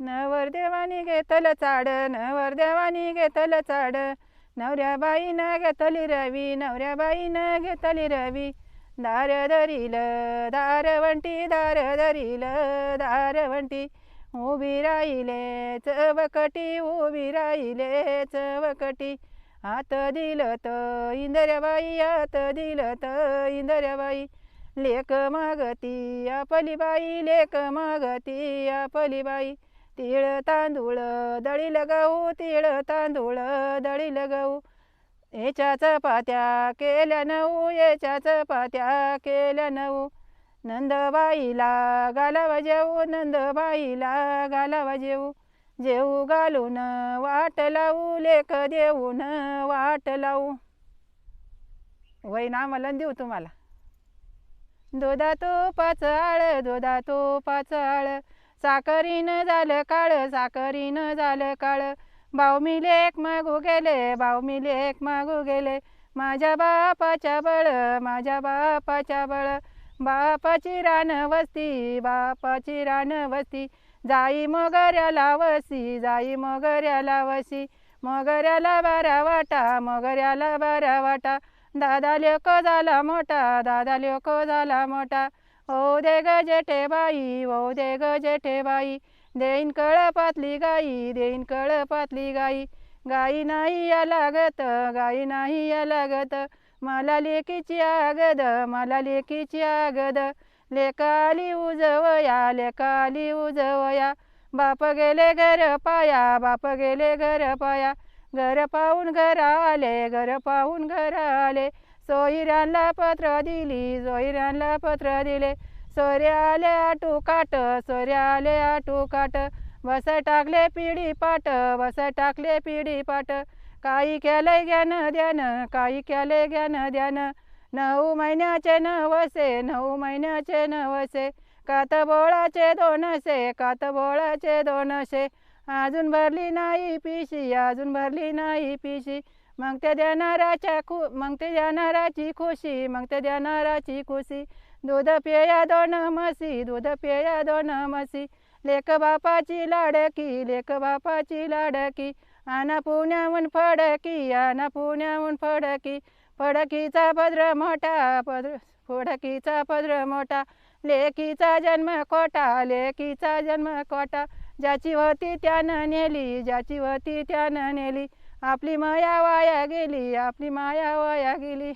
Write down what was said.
नवरदेवानी घेतलं चाड नवरदेवानी घेतल चाड. नवऱ्या बाईनं घेतली रवी नवऱ्या बाईनं घेतली रवी. दार धरील दारवंटी दार धरील दारवंटी उभी राहिले चवकटी उभी राहिले चवकटी. हात दिलं तर इंदऱ्याबाई हात दिलं तर इंदऱ्याबाई लेक मागती आपली बाई लेक मागती आपली बाई. तिळ तांदूळ दळील गहू तिळ तांदूळ दळील गहू. याच्या चपात्या केल्या नऊ याच्या चपात्या केल्या नऊ. नंदबाईला घालावा जेऊ नंदबाईला घालावा जेऊ. जेऊ घालून वाट लावू लेख देऊन वाट लावू. वय ना देऊ तुम्हाला. दोदा तो पाच आळ दोदा तो पाच आळ. साकरीन झालं काळ साकरीन झालं काळ. भाऊ मी लेख मागू गेले भाऊ मी लेख मागू गेले. माझ्या बापाच्या बळ माझ्या बापाच्या बळ. बापाची रान वस्ती बापाची रान वस्ती. जाई मोगऱ्याला वसी जाई मोगऱ्याला वसी मोगऱ्याला बारा वाटा मोगऱ्याला बारा वाटा. दादा लेको झाला मोठा दादा लेको झाला मोठा. ओ दे ग जेठे बाई ओ दे ग जेठे बाई देईन कळपातली गाई देईन कळपातली गाई गाई नाही या लागत गाई नाही या लागत मला लेकीची आगद मला लेकीची आगद लेकाली उजवया लेकाली उजवया बाप गेले घर पाया बाप गेले घर पाया घर पाहून घर आले घर पाहून घर आले सोयऱ्यांना पत्र दिली सोयऱ्यांना पत्र दिले. सोयरे आले आटू काट आटू काट बस टाकले पिढी पाट बस टाकले पिढी पाट काही केले ज्ञान ध्यान काही केले ज्ञान ध्यान. नऊ महिन्याचे नवसे नऊ महिन्याचे नवसे. कात बोळाचे दोनशे कात बोळाचे दोनशे अजून भरली नाही पिशी अजून भरली नाही पिशी. मग ते देणाराच्या खु मग ते देणाराची खुशी मग ते देणाराची खुशी. दूध पेया दोन म्हशी दूध पेया दोन म्हशी. लेख बापाची लाडकी लेख बापाची लाडकी. आना पुण्याहून फडकी आना पुण्याहून फडकी. फडकीचा पद्र मोठा पद्र फडकीचा पद्र मोठा. लेकीचा जन्म खोटा लेकीचा जन्म खोटा. ज्याची होती त्यानं नेली ज्याची होती त्यानं नेली. आपली माया वाया गेली आपली माया वाया गेली.